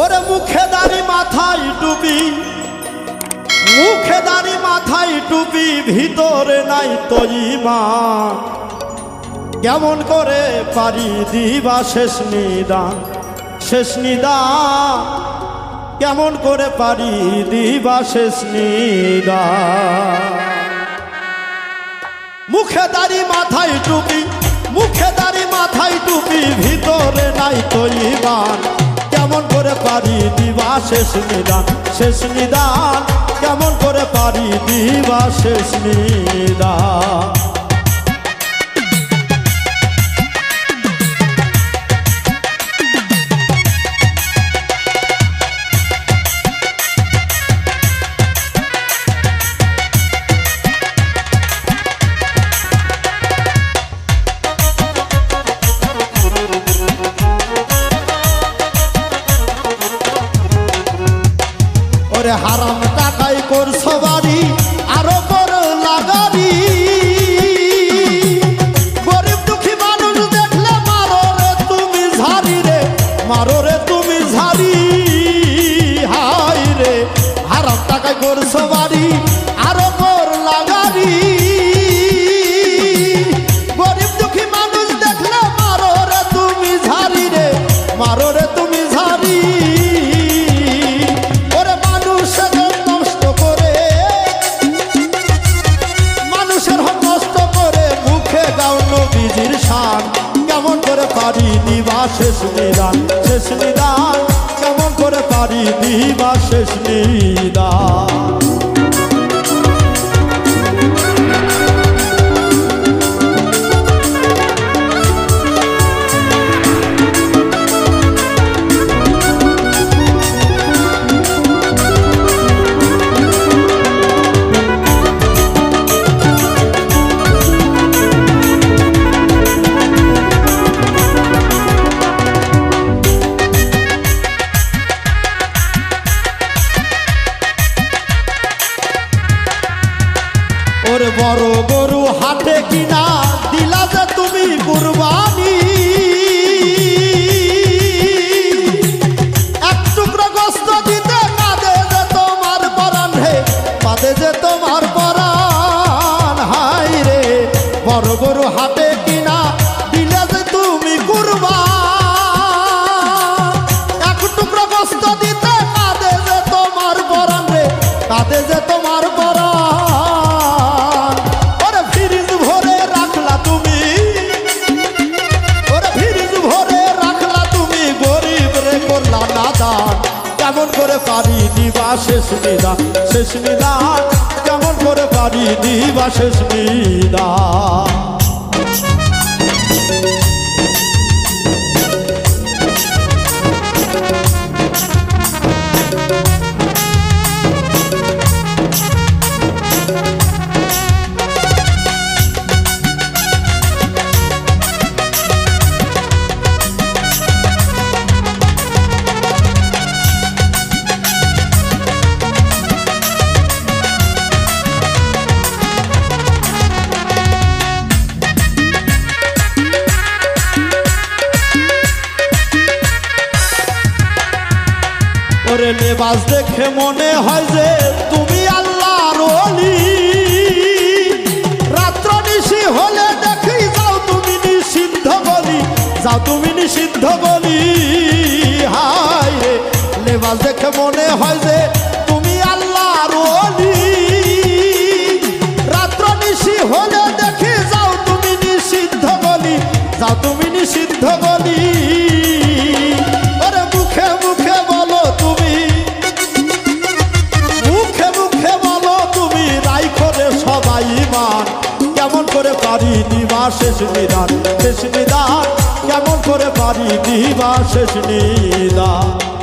ওরে মুখে দাড়ি মাথায় টুপি, মুখে দাড়ি মাথায় টুপি, ভিতরে নাই তো মা কেমন করে পারি দিবা শেষ নিদান শেষ নিদান। কেমন করে পারি দিবা শেষ নিদান। মুখে দাড়ি মাথায় টুপি, মুখে দাড়ি মাথায় টুপি, ভিতরে নাই তো কেমন করে পারি দিবা শেষ নিদান শেষ নিদান কেমন করে পারি দিবা শেষ নিদান? ওরে হারাম টাকাই করছ বাড়ি আরও কর লাগারি গরিব দুঃখী মানুষ দেখলে মারো রে তুমি ঝাড়ি রে, মারো রে তুমি ঝাড়ি। হাই রে, হারাম টাকাই করছ বাড়ি করে দিবা শেষ নিদান বড় গরু হাটে কিনা দিলা যে তুমি কুরবানি। এক টুকরো গোস্ত দিতে কাঁদে যে তোমার পরাণ হে, কাঁদে যে তোমার পরাণ। হাই রে, বড় গরু হাটে শেষ নিদান শেষ নিদান কেমন করে পারি দিবা শেষ নিদান লেবাস দেখে মনে হয় যে তুমি আল্লাহ ওলি। রাত্র নিশি হলে দেখি যাও তুমি নিষিদ্ধ বলি, যাও তুমি নিষিদ্ধ বলি। হায় রে লেবাস দেখে মনে হয় শেষ নিদান শেষ নিদান কেমন করে পারি দিবা শেষ নিদান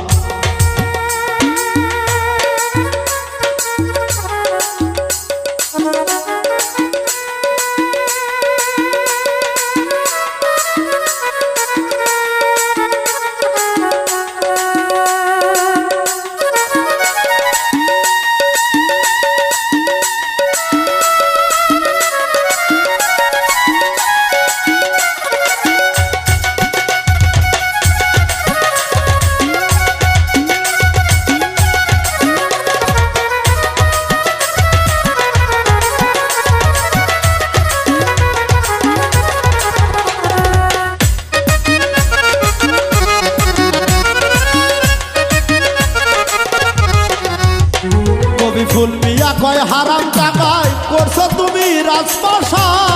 চুলবিয়া কয় হারাম টাকায় করছ তুমি রাজপ্রসাদ।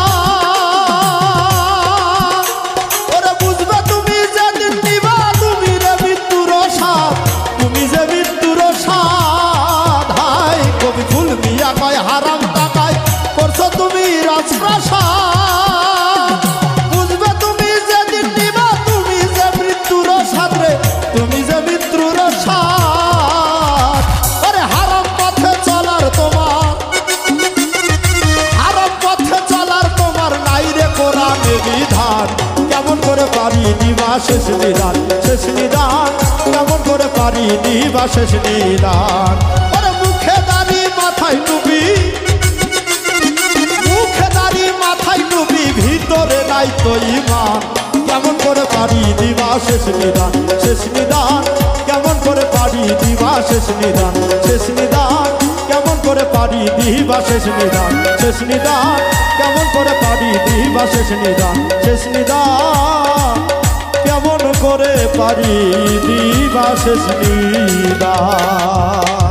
শেষ নিদান শেষ নিদান। কেমন করে পারি দিবা শেষ নিদান? মুখে দাঁড়ি মাথায় টুপি। মুখে দাঁড়ি মাথায় টুপি, ভিতরে নাই তো ইমান। কেমন করে পারি দিবা শেষ নিদান শেষ নিদান। কেমন করে পারি দিবা শেষ নিদান শেষ নিদান। কেমন করে পারি দিবা শেষ নিদান শেষ নিদান। কেমন করে পারি দিবা শেষ নিদান শেষ নিদান। করে পারি দিবা শেষ নিদান